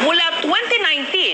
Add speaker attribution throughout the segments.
Speaker 1: Mula 2019,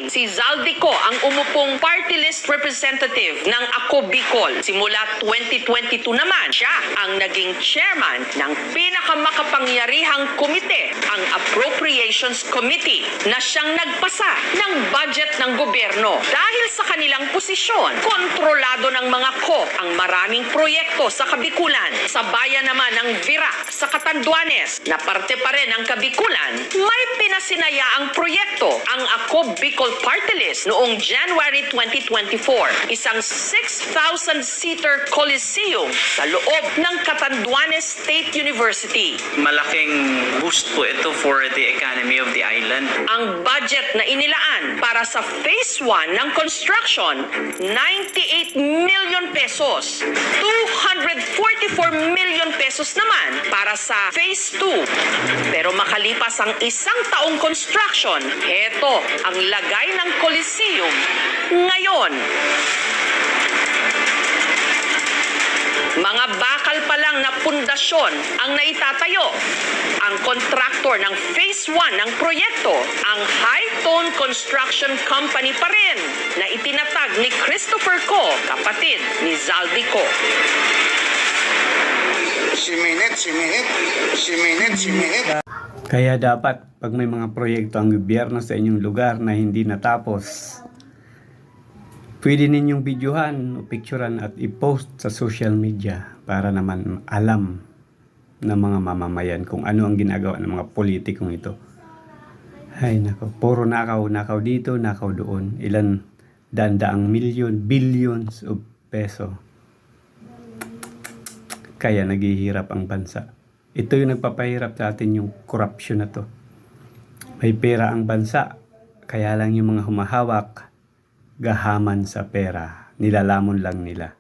Speaker 1: si Zaldico ang umupong party list representative ng Ako Bicol. Simula 2022 naman, siya ang naging chairman ng pinakamakapangyarihang komite, ang Appropriations Committee, na siyang nagpasa ng budget ng gobyerno. Dahil sa kanilang posisyon, kontrolado ng mga ko ang maraming proyekto sa Kabikulan. Sa bayan naman ng Virac sa Catanduanes, na parte pa rin ng Kabikulan, may pinasinaya ang proyekto ang Ako Bicol Party List noong January 2024. Isang 6,000-seater coliseum sa loob ng Catanduanes State University.
Speaker 2: malaking boost po ito for the economy of the island.
Speaker 1: Ang budget na inilaan para sa Phase 1 ng construction, 98 million pesos. 244 million pesos naman para sa Phase 2. Pero makalipas ang isang taong construction, heto ang lagay ng Coliseum ngayon. Mga bakal pa lang na pundasyon ang naitatayo. Ang kontraktor ng Phase 1 ng proyekto, ang High Tone Construction Company pa rin na itinatag ni Christopher Co, kapatid ni Zaldi Co.
Speaker 3: Siminit, siminit, siminit, siminit.
Speaker 4: Kaya dapat pag may mga proyekto ang gobyerno sa inyong lugar na hindi natapos, pwede ninyong videohan o picturean at i-post sa social media para naman alam ng mga mamamayan kung ano ang ginagawa ng mga politikong ito. Ay nako, puro nakaw, nakaw dito, nakaw doon. Ilan dandaang milyon, billions of peso. Kaya naghihirap ang bansa. Ito yung nagpapahirap sa atin yung corruption na to. May pera ang bansa, kaya lang yung mga humahawak, gahaman sa pera, nilalamon lang nila.